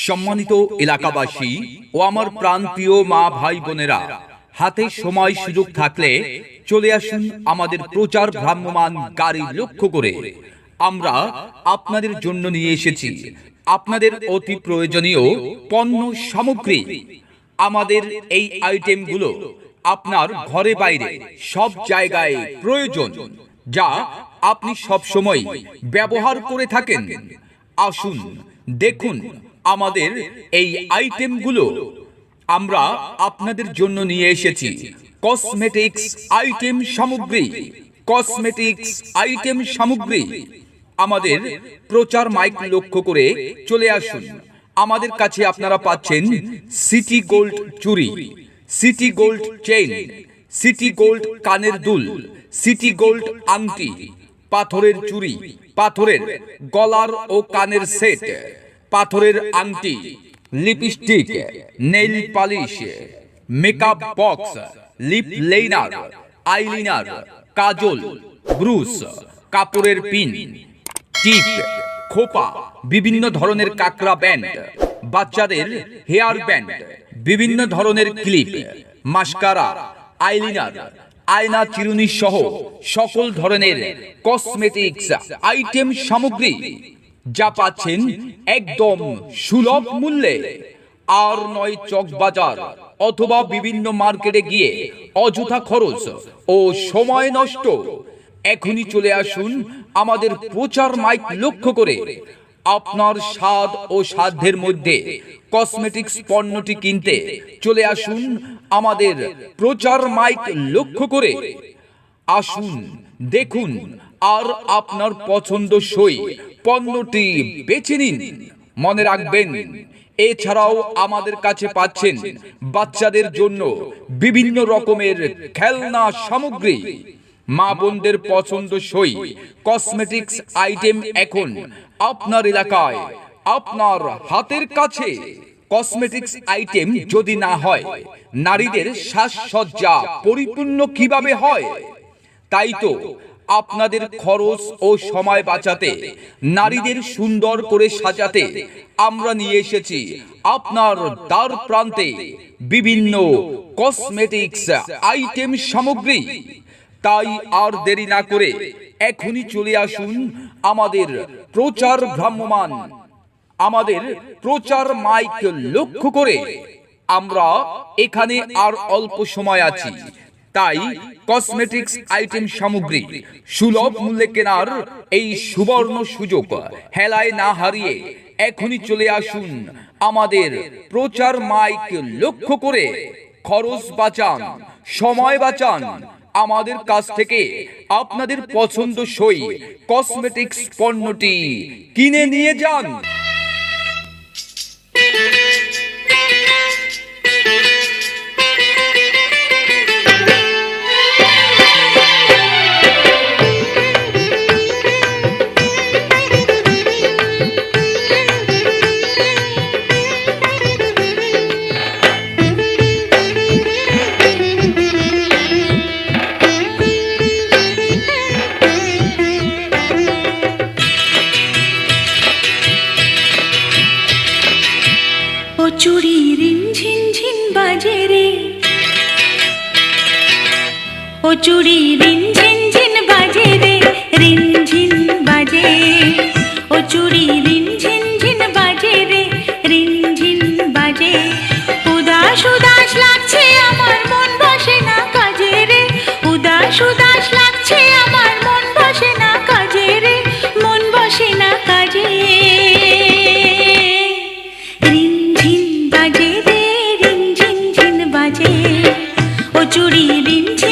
সম্মানিত এলাকাবাসী ও আমার প্রাণপ্রিয় মা ভাই বোনেরা, হাতে সময় সুযোগ থাকলে চলে আসুন আমাদের প্রচার ভ্রাম্যমান গাড়ি লক্ষ্য করে। আমরা আপনাদের জন্য নিয়ে এসেছি আপনাদের অতি প্রয়োজনীয় পণ্য সামগ্রী। আমাদের এই আইটেমগুলো আপনার ঘরে বাইরে সব জায়গায় প্রয়োজন, যা আপনি সব সময় ব্যবহার করে থাকেন। আসুন, দেখুন আমাদের এই আইটেমগুলো আমরা আপনাদের জন্য নিয়ে এসেছি। কসমেটিক্স আইটেম সামগ্রী। কসমেটিক্স আইটেম সামগ্রী। আমাদের প্রচার মাইক লক্ষ্য করে চলে আসুন। আমাদের কাছে আপনারা পাচ্ছেন সিটি গোল্ড চুরি city gold chain city gold কানের দুল সিটি গোল্ড আংটি, পাথরের চুড়ি পাথরের গলার ও কানের সেট পাথরের আংটি, lipstick nail polish makeup box lip liner eyeliner কাজল ব্রুশ কাপড়ের পিন টিপ খোপা, বিভিন্ন ধরনের কাকড়া ব্যান্ড বাচ্চাদের হেয়ার ব্যান্ড বিভিন্ন ধরনের ক্লিপ মাস্কারা আইলিনার আয়না চিরুনি সহ সকল ধরনের কসমেটিক্স আইটেম সামগ্রী যা পাচ্ছেন একদম সুলভ মূল্যে। আর নয় চক বাজার অথবা বিভিন্ন মার্কেটে গিয়ে অযথা খরচ ও সময় নষ্ট। এখনই চলে আসুন আমাদের প্রচার মাইক লক্ষ্য করে। আপনার স্বাদ ও সাধ্যের মধ্যে কসমেটিক্স পণ্যটি কিনতে চলে আসুন আমাদের প্রচার মাইক লক্ষ্য করে। আসুন, দেখুন আর আপনার পছন্দ সই পণ্যটি বেছে নিন। মনে রাখবেন, এছাড়াও আমাদের কাছে পাচ্ছেন বাচ্চাদের জন্য বিভিন্ন রকমের খেলনা সামগ্রী। মা বোনদের পছন্দ সই, কসমেটিক্স আইটেম এখন আপনার এলাকায়, আপনার হাতের কাছে। কসমেটিক্স আইটেম যদি না হয়, নারীদের সাজসজ্জা পরিপূর্ণ কীভাবে হয়? তাই তো আপনাদের খরচ ও সময় বাঁচাতে, নারীদের সুন্দর করে সাজাতে আমরা নিয়ে এসেছি আপনার দ্বার প্রান্তে বিভিন্ন কসমেটিক্স আইটেম সামগ্রী। তাই আর দেরি না করে এখনই চলে আসুন আমাদের প্রচার ভ্রাম্যমান আমাদের প্রচার মাইক লক্ষ্য করে আমরা এখানে আর অল্প সময় আছি। তাই কসমেটিক্স আইটেম সামগ্রী সুলভ মূল্যে কেনার এই সুবর্ণ সুযোগ হেলায় না হারিয়ে এখনই চলে আসুন আমাদের প্রচার মাইক লক্ষ্য করে খরচ বাঁচান, সময় বাঁচান, আমাদের কাছ থেকে আপনাদের পছন্দ সই কসমেটিক্স পণ্যটি কিনে নিয়ে যান। চুড়ি রিন ঝিন ঝিন বাজে রে। ও চুরি রিন বাজে রে